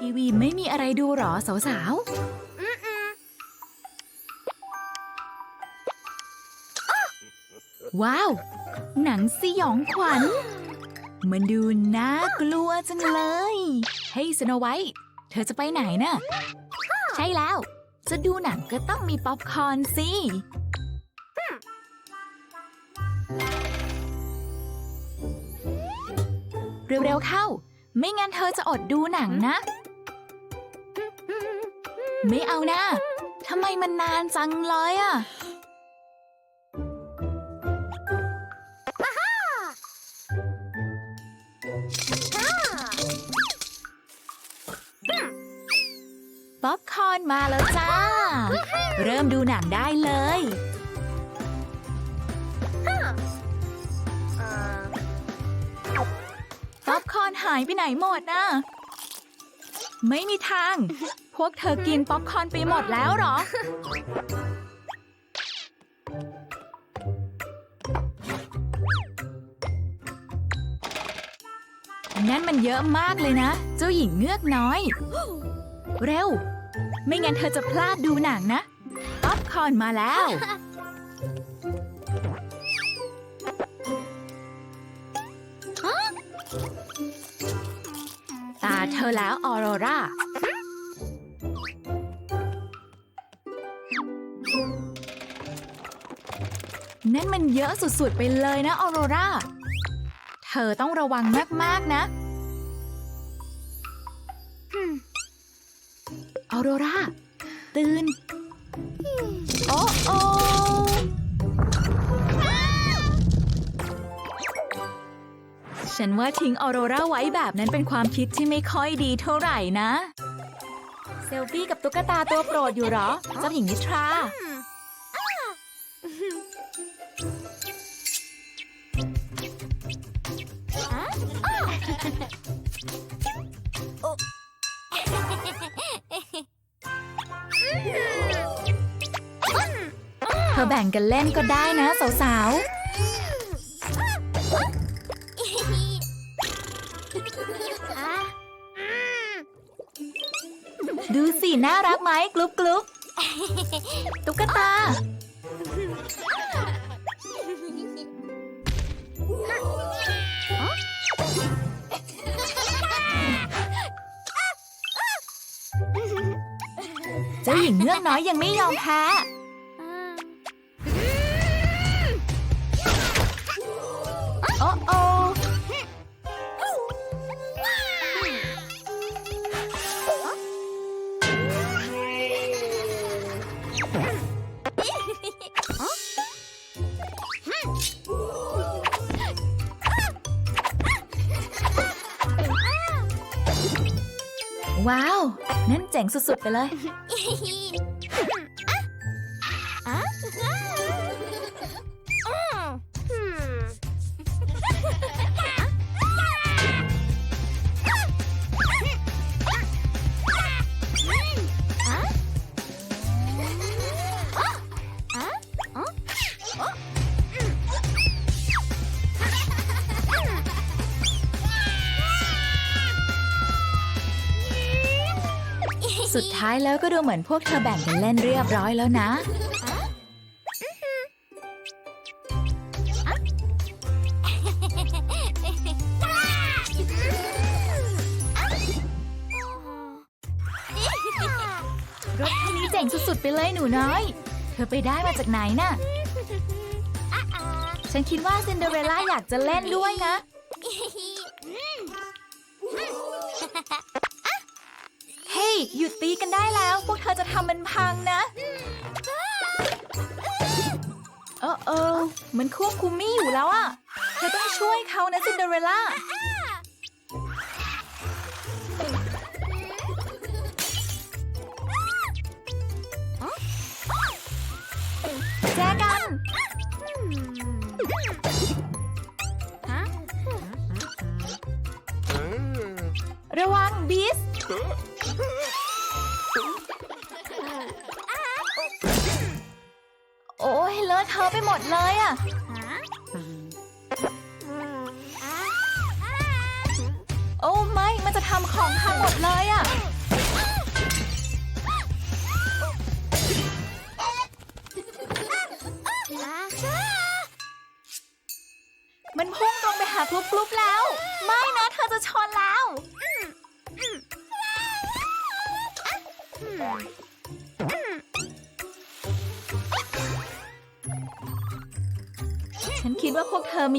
ทีวีไม่มีอะไรดูหรอสาวๆว้าว หนังสยองขวัญ มันดูน่ากลัวจังเลย เฮ้ยสโนไวท์เธอจะไปไหนน่ะ ใช่แล้ว จะดูหนังก็ต้องมีป๊อปคอร์นสิเร็วๆเข้า ไม่งั้นเธอจะอดดูหนังนะ ไม่เอานะทำไมมันนานจังเลยอะป๊อปคอร์นมาแล้วจ้า เริ่มดูหนังได้เลยป๊อปคอร์นหายไปไหนหมดน่ะไม่มีทางพ วกเธอกินป๊อปคอร์นไปหมดแล้วหรอ นั่นมันเยอะมากเลยนะ เจ้าหญิงเงือกน้อย เร็ว ไม่งั้นเธอจะพลาดดูหนังนะ ป๊อปคอร์นมาแล้ว ตาเธอแล้วออโรรา นั่นมันเยอะสุดๆไปเลยนะออโรราเธอต้องระวังมากๆนะออโรราตื่น โอ้โอฉันว่าทิ้งออโรราไว้แบบนั้นเป็นความคิดที่ไม่ค่อยดีเท่าไหร่นะ เซลฟี่กับตุ๊กตาตัวโปรดอยู่เหรอ เจ้าหญิงนิทรา อแบ่งกันเล่นก็ได้นะสาว ๆดูสิน่ารักไหมกลุ๊บกลุ๊บตุ๊กตา เจ้าหญิงเงือกน้อยยังไม่ยอมแพ้ ว้าว นั่นเจ๋งสุดๆไปเลย สุดท้ายแล้วก็ดูเหมือนพวกเธอแบ่งกันเล่นเรียบร้อยแล้วนะ รถคันนี้เจ๋งสุดๆไปเลยหนูน้อย เธอไปได้มาจากไหนน่ะ ฉันคิดว่าซินเดอเรลล่าอยากจะเล่นด้วยนะ หยุดตีกันได้แล้ว พวกเธอจะทำมันพังนะเออเออมันควบคุมไม่อยู่แล้วอะเธอต้องช่วยเขานะซินเดอเรลล่า ดเลยอะโอ้ไม่ มันจะทำของพังหมดเลยอะ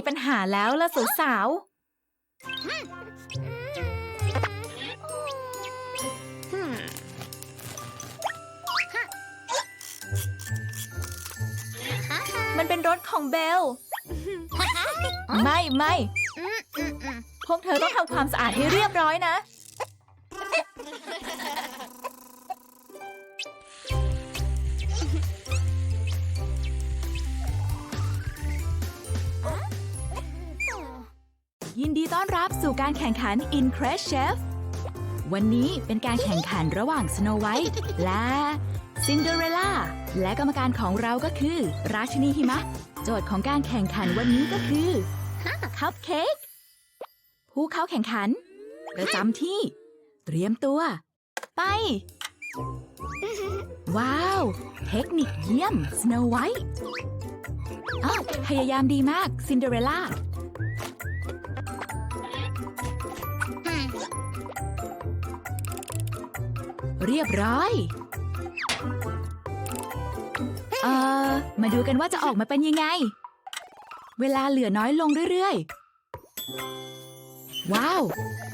มีปัญหาแล้วล่ะสาวๆมันเป็นรถของเบล ไม่ไม่พวกเธอต้องทำความสะอาดให้เรียบร้อยนะ ยินดีต้อนรับสู่การแข่งขัน In Crash Chef วันนี้เป็นการแข่งขันระหว่าง Snow White และ Cinderella และกรรมการของเราก็คือ ราชินีหิมะ โจทย์ของการแข่งขันวันนี้ก็คือคัพเค้กผู้เข้าแข่งขัน ประจำที่ เตรียมตัว ไป ว้าว เทคนิคเยี่ยม Snow White อ้าวพยายามดีมาก Cinderella เรี ยบร้อย เอ่อ มาดูกันว่าจะออกมาเป็นยังไง เวลาเหลือน้อยลงเรื่อยๆ ว้าว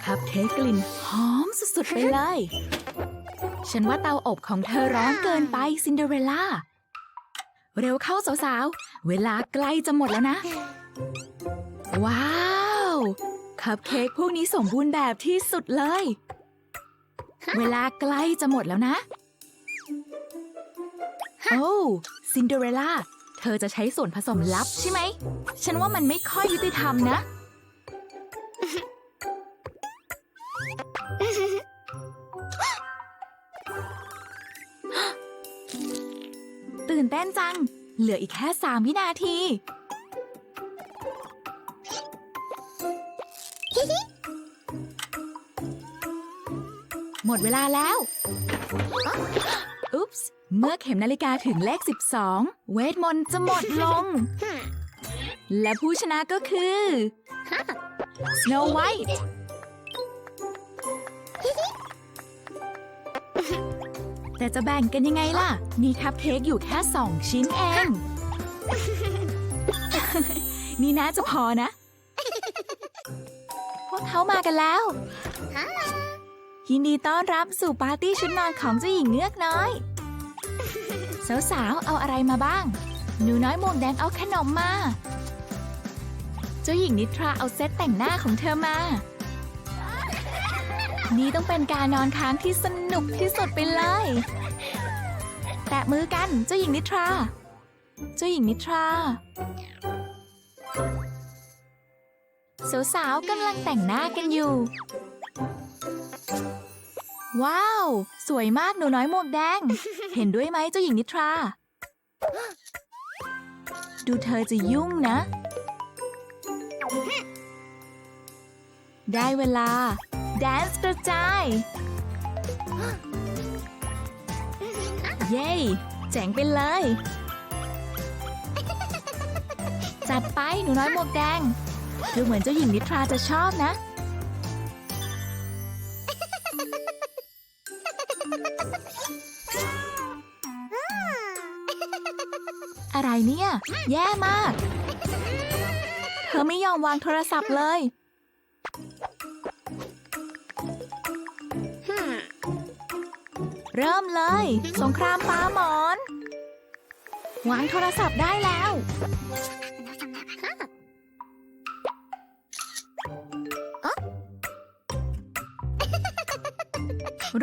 คัพเค้กกลิ่นหอมสุดๆ ไปเลย ฉันว่าเตาอบของเธอร้อนเกินไปซินเดอเรลล่า เร็วเข้าสาวๆ เวลาใกล้จะหมดแล้วนะ ว้าว คัพเค้กพวกนี้สมบูรณ์แบบที่สุดเลย เวลาใกล้จะหมดแล้วนะ โอ้ซินเดอเรลล่า เธอจะใช้ส่วนผสมลับใช่ไหม ฉันว่ามันไม่ค่อยยุติธรรมนะ ตื่นเต้นจัง เหลืออีกแค่สามวินาที หมดเวลาแล้วอุ๊ปส์เมื่อเข็มนาฬิกาถึงเลข 12 เวทมนต์จะหมดลง และผู้ชนะก็คือ Snow White แต่จะแบ่งกันยังไงล่ะ มีคัพเค้กอยู่แค่สองชิ้นเอง นี่น่าจะพอนะ พวกเขามากันแล้ว ยินดีต้อนรับสู่ปาร์ตี้ชุดนอนของเจ้าหญิงเงือกน้อย สาวๆ เอาอะไรมาบ้าง หนูน้อยหมวกแดงเอาขนมมา เจ้าหญิงนิทราเอาเซตแต่งหน้าของเธอมา นี่ต้องเป็นการนอนค้างที่สนุกที่สุดไปเลย แตะมือกันเจ้าหญิงนิทรา เจ้าหญิงนิทราสาวๆกำลังแต่งหน้ากันอยู่ ว้าว สวยมากหนูน้อยหมวกแดง เห็นด้วยไหมเจ้าหญิงนิทรา ดูเธอจะยุ่งนะ ได้เวลา แดนซ์กระจาย เย้เจ๋งไปเลย จัดไปหนูน้อยหมวกแดง ดูเหมือนเจ้าหญิงนิทราจะชอบนะ เนี่ย แย่มาก เธอไม่ยอมวางโทรศัพท์เลย เริ่มเลย สงครามปลาหมอน วางโทรศัพท์ได้แล้ว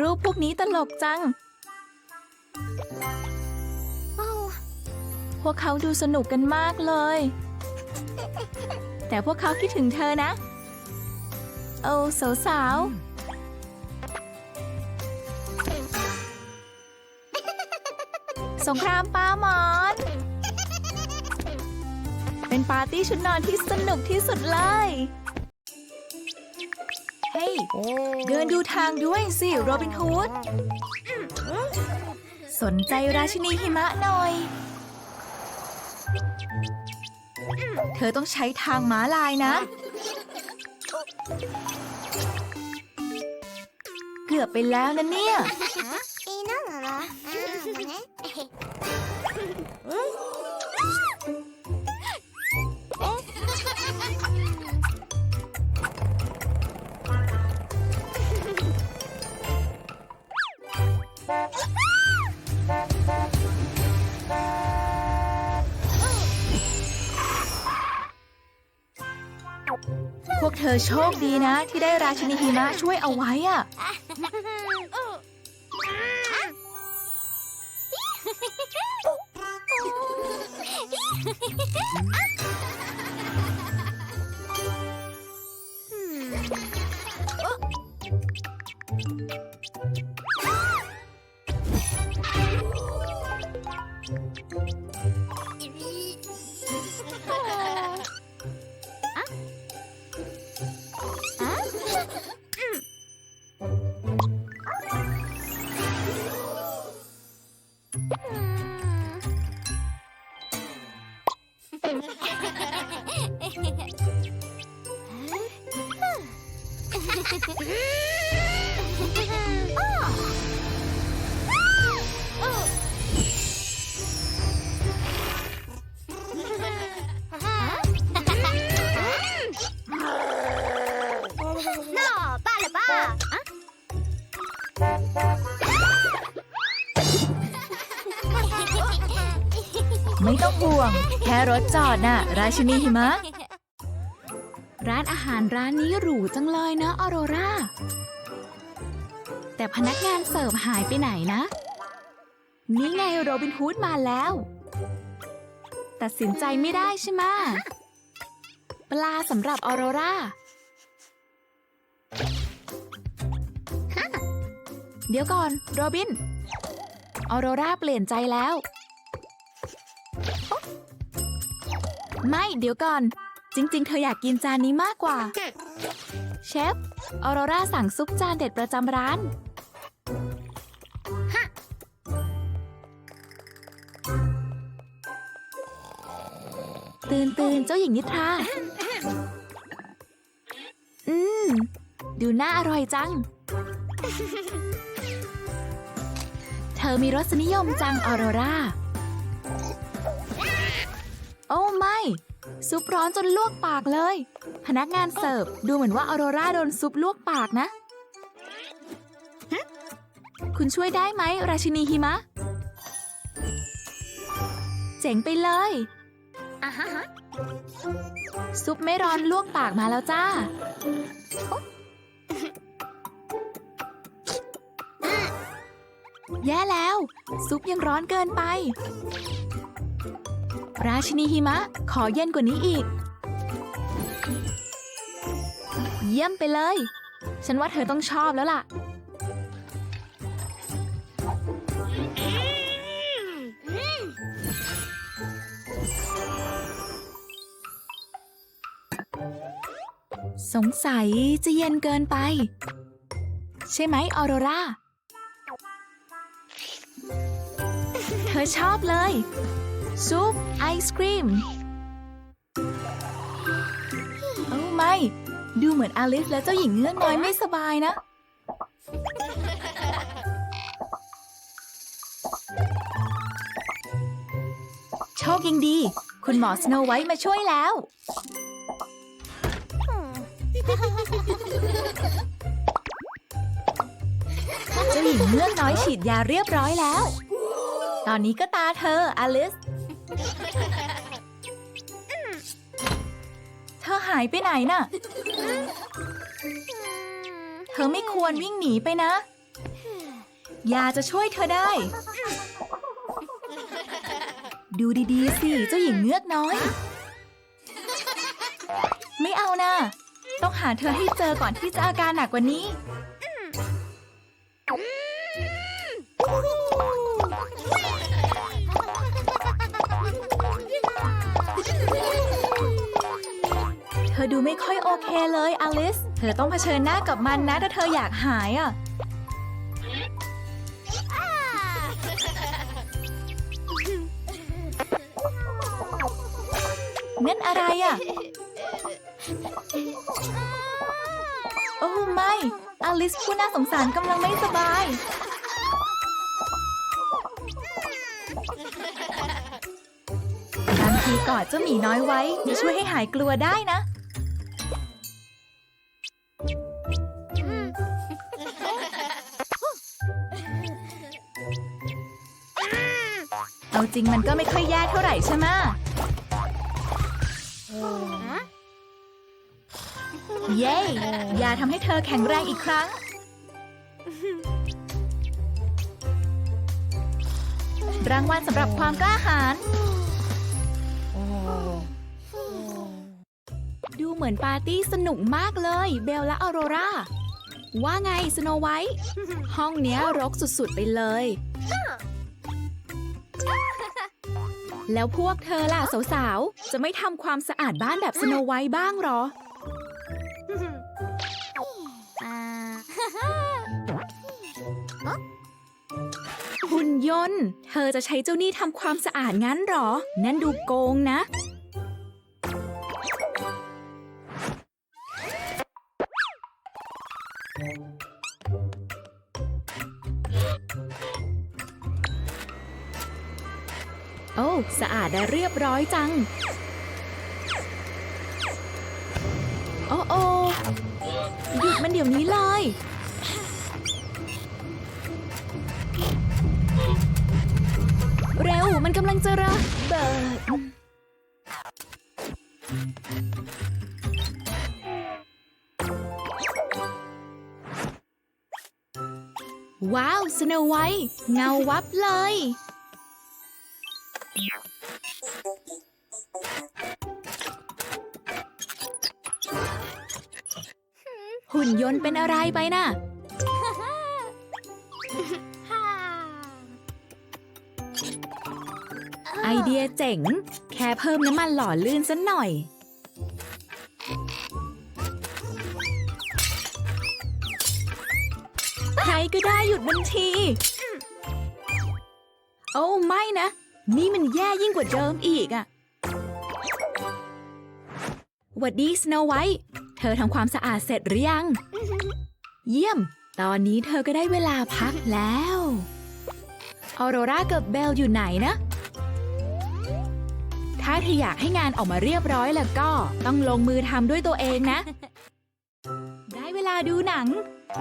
รูปพวกนี้ตลกจัง พวกเขาดูสนุกกันมากเลย แต่พวกเขาคิดถึงเธอนะ โอ้สาวสาวสงครามปลาหมอน เป็นปาร์ตี้ชุดนอนที่สนุกที่สุดเลย เฮ้ย เดินดูทางด้วยสิโรบินฮูด สนใจราชินีหิมะหน่อย เธอต้องใช้ทางม้าลายนะ เกือบไปแล้วนะเนี่ย วกเธอโชคดีนะ ที่ได้ราชินีหิมะช่วยเอาไว้อะ ดน่ะ ราชินีหิมะ ร้านอาหารร้านนี้หรูจังเลยนะออโรรา แต่พนักงานเสิร์ฟหายไปไหนนะ นี่ไงโรบินฮูดมาแล้ว ตัดสินใจไม่ได้ใช่ไหมปลาสำหรับออโรราเดี๋ยวก่อน โรบิน ออโรราเปลี่ยนใจแล้ว ไม่เดี๋ยวก่อน จริง ๆ เธออยากกินจานนี้มากกว่า เชฟ ออโรราสั่งซุปจานเด็ดประจำร้านตื่นตื่นเจ้าหญิงนิทรา อืม ดูน่าอร่อยจัง เธอมีรสนิยมจังออโรรา โอ้ไม่ ซุปร้อนจนลวกปากเลย พนักงานเสิร์ฟดูเหมือนว่าออโรราโดนซุปลวกปากนะ คุณช่วยได้ไหม ราชินีหิมะ เจ๋งไปเลยอะฮะฮะซุปไม่ร้อนลวกปากมาแล้วจ้า แย่แล้ว ซุปยังร้อนเกินไป ราชินีหิมะ ขอเย็นกว่านี้อีก เยี่ยมไปเลย ฉันว่าเธอต้องชอบแล้วล่ะ สงสัยจะเย็นเกินไป ใช่ไหมออโรราเธอชอบเลย ซุป ไอศครีม โอ้ไม่ ดูเหมือนอลิสและเจ้าหญิงเงือกน้อยไม่สบายนะ โชคยังดี คุณหมอสโนไวท์มาช่วยแล้ว เจ้าหญิงเงือกน้อยฉีดยาเรียบร้อยแล้ว ตอนนี้ก็ตาเธออลิส เธอหายไปไหนน่ะ เธอไม่ควรวิ่งหนีไปนะ ยาจะช่วยเธอได้ ดูดีๆสิเจ้าหญิงเงือกน้อย ไม่เอานะ ต้องหาเธอให้เจอก่อนที่จะอาการหนักกว่านี้ อดูไม่ค่อยโอเคเลยอลิส เธอต้องเผชิญหน้ากับมันนะถ้าเธออยากหายอะ นั่นอะไรอะ โอ้ไม่อลิสผู้น่าสงสารกำลังไม่สบายบางทีกอดเจ้าหมีน้อยไว้จะช่วยให้หายกลัวได้นะ จริงมันก็ไม่ค่อยแย่เท่าไหร่ใช่ไหมเย้ยาทำให้เธอแข็งแรงอีกครั้ง รางวัลสำหรับความกล้าหาญดูเหมือนปาร์ตี้สนุกมากเลย เบลและออโรรา ว่าไงสโนไวท์ห้องเนี้ยรกสุดๆไปเลย แล้วพวกเธอล่ะสาวๆ จะไม่ทำความสะอาดบ้านแบบสโนไวท์บ้างเหรออ่าหุ่นยนต์ เธอจะใช้เจ้านี่ทำความสะอาดงั้นเหรอ นั่นดูโกงนะ สะอาดและเรียบร้อยจัง โอ้โอหยุดมันเดี๋ยวนี้เลย เร็วมันกำลังจะระเบิด ว้าวสโนไวท์เงาวับเลย หุ่นยนต์เป็นอะไรไปน่ะฮ่าไอเดียเจ๋ง แค่เพิ่มน้ำมันหล่อลื่นสักหน่อย ใครก็ได้หยุดบัญชี โอ้ไม่นะ นี่มันแย่ยิ่งกว่าเดิมอีกอะหวัดดีสโนไวท์เธอทำความสะอาดเสร็จหรือยัง เยี่ยม ตอนนี้เธอก็ได้เวลาพักแล้ว ออโรรากับเบลอยู่ไหนนะ ถ้าเธออยากให้งานออกมาเรียบร้อยแล้วก็ต้องลงมือทำด้วยตัวเองนะ ได้เวลาดูหนัง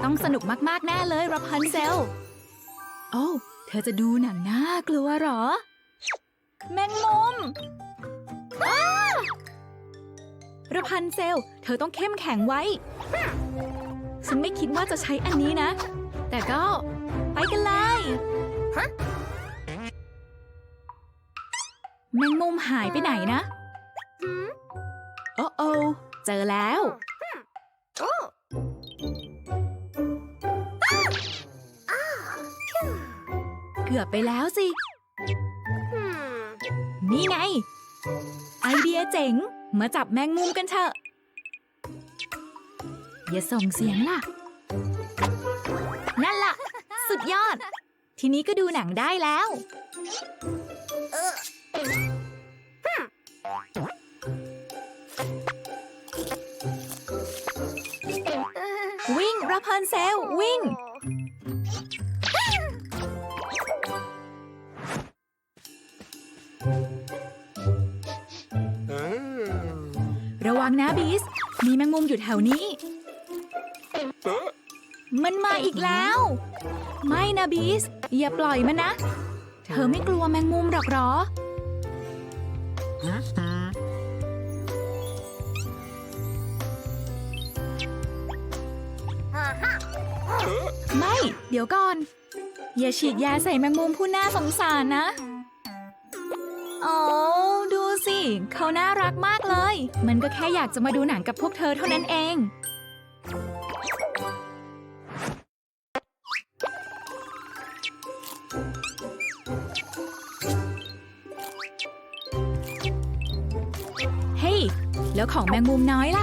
ต้องสนุกมากๆแน่เลยรับพันเซล โอ้เธอจะดูหนังน่ากลัวเหรอ แมงมุมอ้า ระพันเซล เธอต้องเข้มแข็งไว้ ฉันไม่คิดว่าจะใช้อันนี้นะ แต่ก็ ไปกันเลยแมงมุมหายไปไหนนะหืมโอ้โอเจอแล้วโอ้เกือบไปแล้วสิหืมนี่ไง ไอเดียเจ๋ง มาจับแมงมุมกันเถอะ อย่าส่งเสียงล่ะ นั่นล่ะ สุดยอด ทีนี้ก็ดูหนังได้แล้ว วิ่งราพันเซล วิ่ง วังนะบีส มีแมงมุมอยู่แถวนี้ มันมาอีกแล้ว ไม่นะบีส อย่าปล่อยมันนะ เธอไม่กลัวแมงมุมหรอกหรอ ไม่ เดี๋ยวก่อน อย่าฉีดยาใส่แมงมุมผู้น่าสงสารนะอ้ดู สิ เขาน่ารักมากเลย มันก็แค่อยากจะมาดูหนังกับพวกเธอเท่านั้นเอง เฮ้ย แล้วของแมงมุมน้อยล่ะ